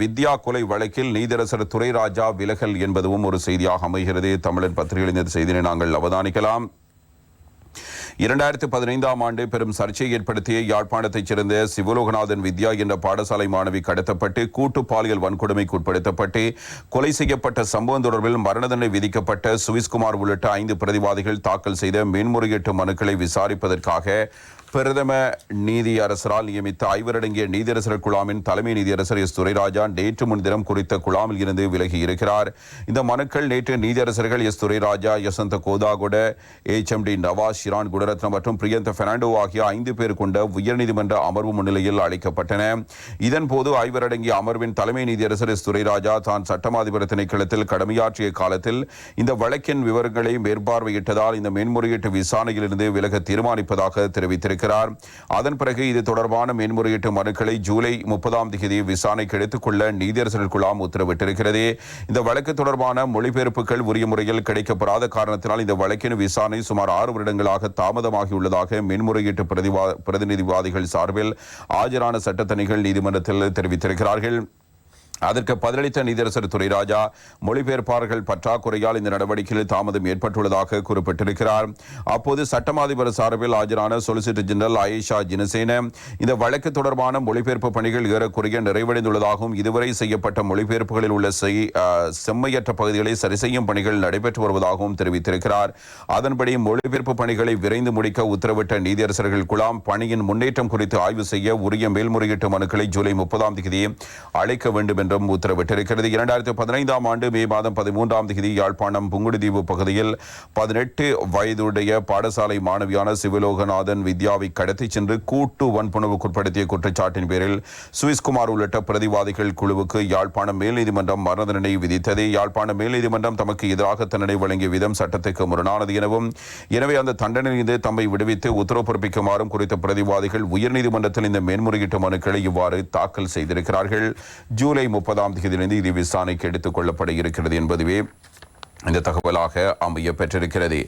வித்யா கொலை வழக்கில் நீதிரசர் துரைராஜா விலகல் என்பதும் ஒரு செய்தியாக அமைகிறது. தமிழன் பத்திரிகையில் இந்த செய்தியை நாங்கள் அவதானிக்கலாம். இரண்டாயிரத்தி பதினைந்தாம் ஆண்டு பெரும் சர்ச்சையை ஏற்படுத்திய யாழ்ப்பாணத்தைச் சேர்ந்த சிவலோகநாதன் வித்யா என்ற பாடசாலை மாணவி கடத்தப்பட்டு கூட்டு பாலியல் வன்கொடுமைக்கு உட்படுத்தப்பட்டு கொலை செய்யப்பட்ட சம்பவம் தொடர்பில் மரண தண்டனை விதிக்கப்பட்ட சுவிஸ்குமார் உள்ளிட்ட ஐந்து பிரதிவாதிகள் தாக்கல் செய்த மேன்முறையீட்டு மனுக்களை விசாரிப்பதற்காக பிரதம நீதியரசரால் நியமித்த ஐவரடங்கிய நீதியரசர் குழாமின் தலைமை நீதியரசர் எஸ் துரைராஜா நேற்று முன்தினம் குறித்த குழாமில் இருந்து விலகி இருக்கிறார். இந்த மனுக்கள் நேற்று நீதியரசர்கள் S Thurairaja Yasantha Kodagoda H M D Nawaz Shiran Gooneratne மற்றும் பிரியந்த பெர்னாண்டோ ஆகிய ஐந்து பேர் கொண்ட உயர்நீதிமன்ற அமர்வு முன்னிலையில் அளிக்கப்பட்டன. இதன்போது ஆய்வரடங்கிய அமர்வின் தலைமை நீதியரசர் எஸ். துரைராஜா தான் சட்டமாதிபர் திணைக்களத்தில் கடமையாற்றிய காலத்தில் இந்த வழக்கின் விவரங்களை மேற்பார்வையிட்டதால் இந்த மேன்முறையீட்டு விசாரணையிலிருந்து விலக தீர்மானிப்பதாக தெரிவித்திருக்கிறார். அதன் பிறகு இது தொடர்பான மேன்முறையீட்டு மனுக்களை ஜூலை முப்பதாம் தேதி விசாரணைக்கு எடுத்துக் கொள்ள நீதியரசர்கள் குழாம் உத்தரவிட்டிருக்கிறது. இந்த வழக்கு தொடர்பான மொழிபெயர்ப்புகள் உரிய முறையில் கிடைக்கப்படாத காரணத்தினால் இந்த வழக்கின் விசாரணை சுமார் ஆறு வருடங்களாக தாமதமாகியுள்ளதாக மேன்முறையீட்டு பிரதிவா பிரதிநிதிவாதிகள் சார்பில் ஆஜரான சட்டத்தணிகள் நீதிமன்றத்தில் தெரிவித்திருக்கிறார்கள். அதற்கு பதிலளித்த நீதியரசர் துரைராஜா மொழிபெயர்ப்பாளர்கள் பற்றாக்குறையால் இந்த நடவடிக்கையில் தாமதம் ஏற்பட்டுள்ளதாக குறிப்பிட்டிருக்கிறார். அப்போது சட்டமாதிபர் சார்பில் ஆஜரான சொலிசிட்டர் ஜெனரல் ஆயிஷா ஜினசேன இந்த வழக்கு தொடர்பான மொழிபெயர்ப்பு பணிகள் ஏறக்குறைய நிறைவடைந்துள்ளதாகவும் இதுவரை செய்யப்பட்ட மொழிபெயர்ப்புகளில் உள்ள செய்- செம்மையற்ற பகுதிகளை சரி செய்யும் பணிகள் நடைபெற்று வருவதாகவும் தெரிவித்திருக்கிறார். அதன்படி மொழிபெயர்ப்பு பணிகளை விரைந்து முடிக்க உத்தரவிட்ட நீதியரசர்கள் குழாம் பணியின் முன்னேற்றம் குறித்து ஆய்வு செய்ய உரிய மேல்முறையீட்டு மனுக்களை ஜூலை முப்பதாம் தேதி அழைக்க வேண்டும் என்று என்றும் உத்தரவிட்டிருக்கிறது. இரண்டாயிரத்தி பதினைந்தாம் ஆண்டு மே மாதம் பதிமூன்றாம் தேதி யாழ்ப்பாணம் புங்குடுதீவு பகுதியில் பதினெட்டு வயதுடைய பாடசாலை மாணவியான சிவலோகநாதன் வித்யாவை கடத்திச் சென்று கூட்டு வன்புணவுக்குட்படுத்திய குற்றச்சாட்டின் பேரில் சுவிஸ்குமார் உள்ளிட்ட பிரதிவாதிகள் குழுவுக்கு யாழ்ப்பாணம் மேல் நீதிமன்றம் மரண தண்டனை விதித்தது. யாழ்ப்பாணம் மேல் நீதிமன்றம் தமக்கு எதிராக தண்டனை வழங்கிய விதம் சட்டத்துக்கு முரணானது எனவும் எனவே அந்த தண்டனையிலிருந்து தம்மை விடுவித்து உத்தரவு பிறப்பிக்குமாறும் குறித்த பிரதிவாதிகள் உயர்நீதிமன்றத்தில் இந்த மேன்முறையீட்டு மனுக்களை இவ்வாறு தாக்கல் செய்திருக்கிறார்கள். ஜூலை முப்பது முப்பதாம் தேதியிலிருந்து இது விசாரணைக்கு எடுத்துக் கொள்ளப்பட இருக்கிறது என்பதுவே இந்த தகவலாக அமைய பெற்றிருக்கிறது.